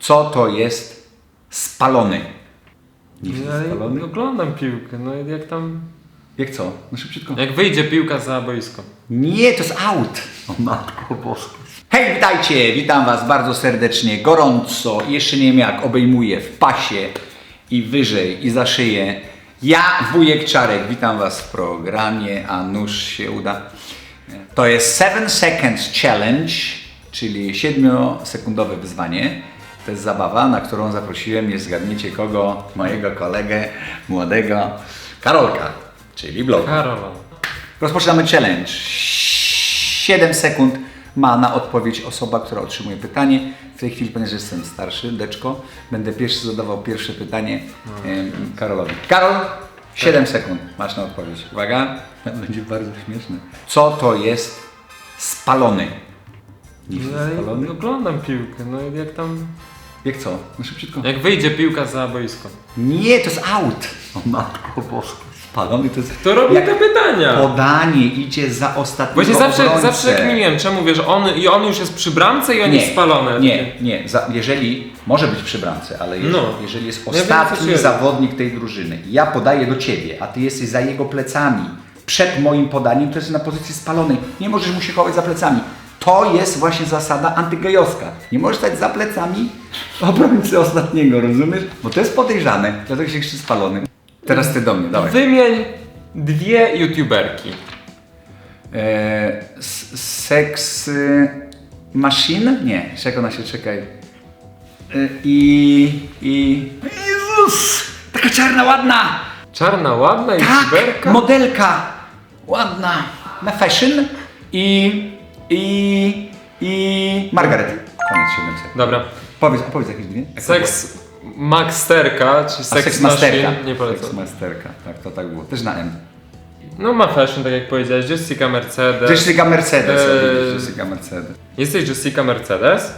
Co to jest spalony? Nie jest ale spalony? oglądam piłkę, no i jak tam... Jak co? No szybciutko. Jak wyjdzie piłka za boisko. Nie, to jest out. O matko boska. Hej, witajcie, witam was bardzo serdecznie, gorąco, jeszcze nie wiem jak, obejmuję w pasie i wyżej i za szyję. Ja, wujek Czarek, witam was w programie, a nuż się uda. To jest 7 Seconds Challenge, czyli 7-sekundowe wyzwanie. To jest zabawa, na którą zaprosiłem, nie zgadniecie kogo, mojego kolegę, młodego Karolka, czyli blog. Karola. Rozpoczynamy challenge. 7 sekund ma na odpowiedź osoba, która otrzymuje pytanie. W tej chwili, ponieważ jestem starszy, deczko, będę pierwszy zadawał pierwsze pytanie em, Karolowi. Karol, 7 sekund masz na odpowiedź. Uwaga, będzie bardzo śmieszne. Co to jest spalony? Nie No, jest spalony? oglądam piłkę, no i jak tam... Jak co? No szybciutko. Jak wyjdzie piłka za boisko. Nie, to jest out. O matko bosko. Spalony to jest... To robi jak te pytania. Podanie idzie za ostatniego Właśnie zawsze, obrońcę. zawsze kminiłem, czemu wiesz, on, i on już jest przy bramce i on jest spalony. Nie, nie. Za, jeżeli może być przy bramce, ale jeżeli, No. jeżeli jest Ja wiem, co ostatni się- zawodnik tej drużyny i ja podaję do ciebie, a ty jesteś za jego plecami przed moim podaniem, to jest na pozycji spalonej. Nie możesz mu się chować za plecami. To jest właśnie zasada antygejowska. Nie możesz stać za plecami obrońcy ostatniego, rozumiesz? Bo to jest podejrzane, dlatego się krzyczy spalony. Teraz ty do mnie, dawaj. Wymień dwie youtuberki. E, s- Sex y, Machine? Nie, czego ona się czekaj. Y, I. I. Jezus! Taka czarna, ładna! Czarna, ładna Tak! youtuberka? Modelka! Ładna! Na fashion i. I. I. Margaret. Koniec 700. Dobra. Powiedz, powiedz jakieś dwie. Jak Seks Maxterka, czy? A Sex Machine, Masterka. nie polecam. Sex Masterka, tak, to tak było. Też na M. No ma fashion, tak jak powiedziałeś, Jessica Mercedes. Jessica Mercedes. Eee, Jessica Mercedes. Jesteś Jessica Mercedes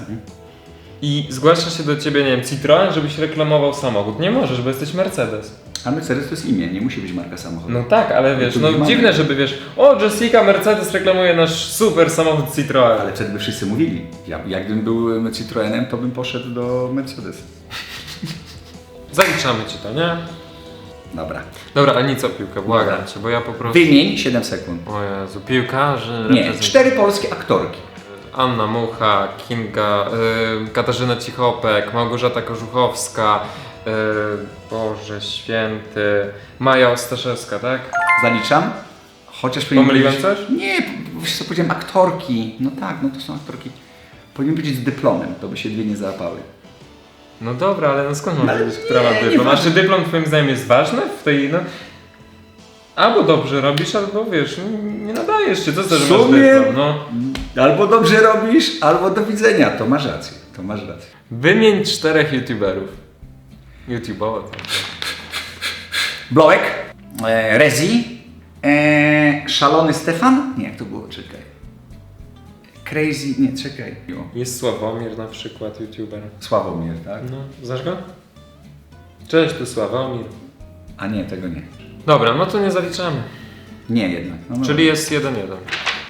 i zgłasza się do ciebie, nie wiem, Citroen, żebyś reklamował samochód. Nie możesz, bo jesteś Mercedes. A Mercedes to jest imię, nie musi być marka samochodu. No tak, ale wiesz, no mamy. dziwne, żeby wiesz, o Jessica Mercedes reklamuje nasz super samochód Citroen. Ale wtedy by wszyscy mówili. Ja, jakbym był Citroenem, to bym poszedł do Mercedes. Zaliczamy ci to, nie? Dobra. Dobra, ale nic o piłkę, błagam Dobra. cię, bo ja po prostu... Wymień 7 sekund. O Jezu, piłkarzy... Nie, cztery polskie aktorki. Anna Mucha, Kinga, y, Katarzyna Cichopek, Małgorzata Korzuchowska, y, Boże Święty, Maja Ostaszewska, tak? Zaliczam. Chociaż powinien Pomyliłem powiedzieć- coś? Nie, wiesz co powiedziałem, aktorki. No tak, no to są aktorki. Powinien być z dyplomem, to by się dwie nie załapały. No dobra, ale no skąd mam Ale wiedzieć, która ma nie, dyplom? A czy dyplom twoim zdaniem jest ważny w tej, no... Albo dobrze robisz, albo wiesz, nie nadajesz się, co to, że W masz sumie- dyplom, no. Albo dobrze robisz, albo do widzenia. To masz rację, to masz rację. Wymień czterech youtuberów. YouTubeowo. Blołek, e, Rezi, e, Szalony Stefan. Nie, jak to było? Czekaj. Crazy, nie, czekaj. Jest Sławomir na przykład, youtuber. Sławomir, tak? No, znasz go? Cześć, tu Sławomir. A nie, tego nie. Dobra, no to nie zaliczamy. Nie jednak. No, no. Czyli jest 1-1.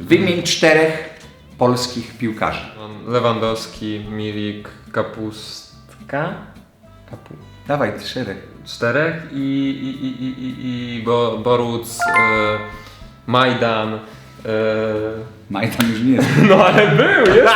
Wymień czterech polskich piłkarzy. Lewandowski, Milik, Kapustka. Kapu. Dawaj, czterech. Czterech i, i, i, i, i, i Bo, Boruc, e, Majdan. E, Majdan już nie jest. no ale był, jest.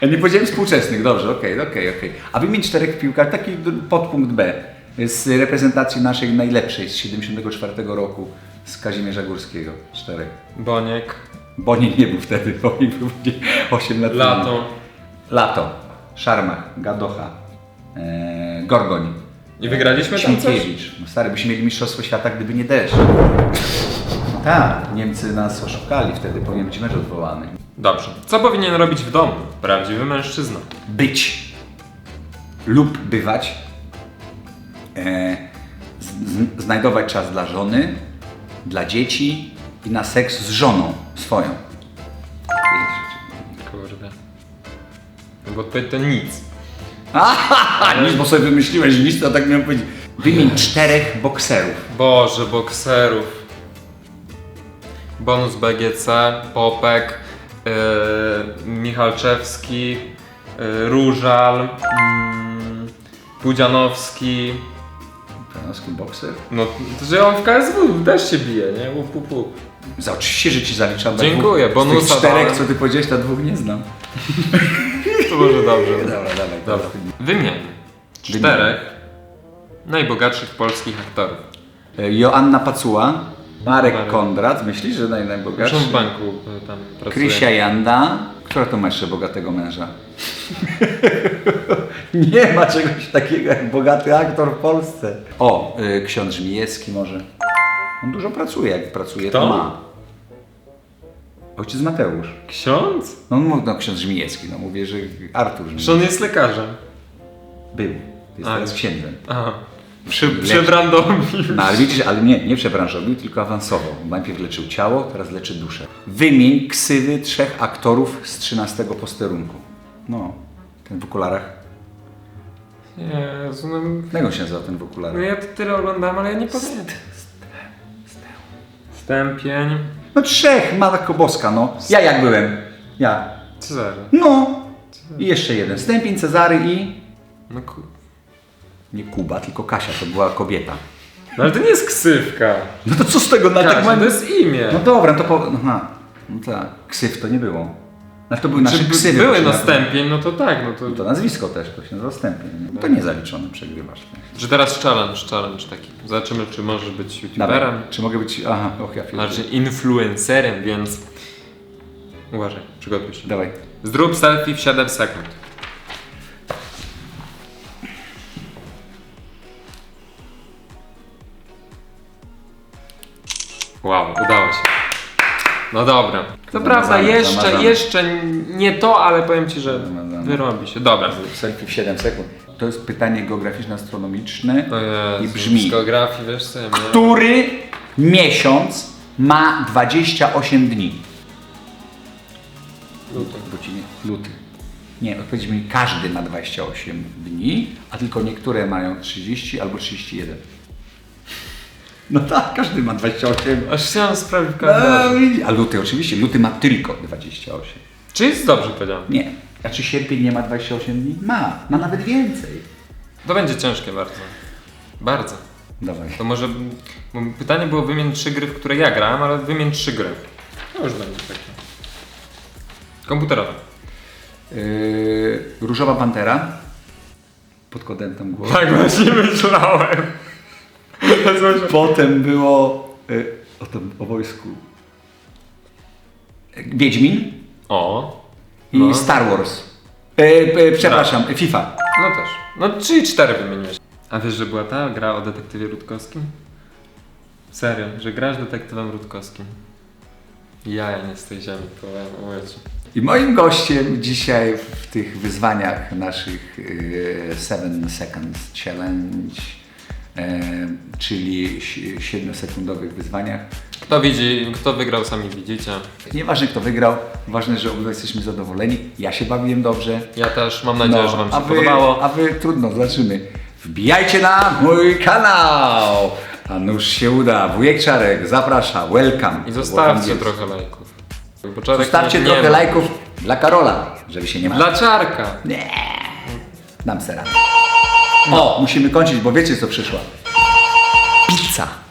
Ja nie powiedziałem współczesnych, dobrze, okej, okej, okej. A wymień czterech piłkarzy, taki podpunkt B. Z reprezentacji naszej najlepszej z 74 roku z Kazimierza Górskiego. Czterech. Boniek, Boni nie był wtedy, Boni był 8 lat temu. Lato. Lato. Szarmach, Gadocha, e, Gorgoń. I wygraliśmy tam coś? Sienkiewicz. No stary, byśmy mieli Mistrzostwo Świata, gdyby nie deszcz. Tak, Niemcy nas oszukali, wtedy powinien być mecz odwołany. Dobrze. Co powinien robić w domu prawdziwy mężczyzna? Być lub bywać, e, z, z, znajdować czas dla żony, dla dzieci i na seks z żoną swoją. Kurde. No Bo to, to nic. A nic, bo sobie wymyśliłeś nic, to tak miałem powiedzieć. Wymień czterech bokserów. Boże, bokserów. Bonus BGC, Popek, yy, Michalczewski, y, Różal, mm, Pudzianowski. Penowski bokser. No, to że on w KSW też się bije, nie? Łup, łup, łup. Za oczywiście, że ci zaliczam. Dziękuję, Z tych bonusa czterech, dałem. co ty powiedziałeś, to dwóch nie znam. To może dobrze. Dobra, dawaj. Dobra. Wymień czterech najbogatszych polskich aktorów. E, Joanna Pacuła, Marek Marek. Kondrat, myślisz, że naj, najbogatszy? Zresztą w banku y, tam pracuje. Krysia Janda. Która to ma jeszcze bogatego męża? nie ma czegoś takiego jak bogaty aktor w Polsce. O, y, ksiądz Żmijewski może. On dużo pracuje, jak pracuje to Kto? ma. Ojciec Mateusz. Ksiądz? No, on mówi, no ksiądz Żmijewski, no mówię, że Artur Żmijewski. on jest lekarzem. Był. Jest A, teraz księdzem. Aha. Przy, przebrandowił. No ale widzisz, ale nie, nie przebranżowił, tylko awansował. Najpierw leczył ciało, teraz leczy duszę. Wymień ksywy trzech aktorów z 13 posterunku. No, ten w okularach. Jezu, no, Jak on się nazywa ten w no okularach? ja to tyle oglądałem, ale ja nie pamiętam. Stępień. No trzech, Matko Boska, no. Ja jak byłem? Ja. Cezary. No. I jeszcze jeden. Stępień, Cezary i... No, ku... Nie Kuba, tylko Kasia, to była kobieta. no ale to nie jest ksywka. No to co z tego? Na Kasia, tak to jest imię. No dobra, no to po... Aha. No tak, ksyw to nie było. Znaczy to były Czy nasze by- ksywy. były się no no to tak, no to... No to nazwisko też, to się nazywa Stępień. No to nie zaliczone, przegrywasz. Że teraz challenge, challenge taki. Zobaczymy, czy możesz być Dawaj. youtuberem, Czy mogę być... Aha, och ja pierdolę. znaczy influencerem, więc... Uważaj, przygotuj się. Dawaj. Zrób selfie w 7 sekund. Wow, udało się. No dobra. To Zamazane, prawda, jeszcze, jeszcze nie to, ale powiem Ci, że Zamazane. wyrobi się. Dobra. Selfie w 7 sekund. To jest pytanie geograficzno-astronomiczne i brzmi... Z geografii, wiesz co ja miałem? Który miesiąc ma 28 dni? Luty. Bo ci nie, luty. Nie, odpowiedź mi, każdy ma 28 dni, a tylko niektóre mają 30 albo 31. No tak, każdy ma 28. Aż chciałem sprawdzić kalendarzu. widzi- a luty oczywiście, luty ma tylko 28. Czy jest dobrze powiedziane? Nie. A czy sierpień nie ma 28 dni? Ma, ma nawet więcej. To będzie ciężkie bardzo. Bardzo. Dawaj. To może. Bo pytanie było wymień trzy gry, w które ja grałem, ale wymień trzy gry. To już będzie takie. Komputerowe. Yy, Różowa Pantera. Pod kodentem głowy. Tak właśnie myślałem. Potem było yy, o, tym, o wojsku. Wiedźmin O. i No. Star Wars. Yy, yy, przepraszam, FIFA. No też. No czyli cztery wymieniłeś. A wiesz, że była ta gra o detektywie Rutkowskim? Serio, że grasz detektywem Rutkowskim. Ja nie z tej ziemi, to mówię ci. I moim gościem dzisiaj w tych wyzwaniach naszych 7 Seconds Challenge, e, czyli 7-sekundowych wyzwaniach. Kto widzi, kto wygrał, sami widzicie. Nieważne kto wygrał, ważne, że obydwaj jesteśmy zadowoleni. Ja się bawiłem dobrze. Ja też mam nadzieję, że Wam się No, a wy, podobało. A wy trudno, zobaczymy. Wbijajcie na mój kanał! A nuż się uda. Wujek Czarek zaprasza, welcome. I zostawcie trochę lajków. Zostawcie trochę ma. lajków dla Karola, żeby się nie ma. Dla Czarka. Nie. Dam sera. O, musimy kończyć, bo wiecie co przyszła. Pizza.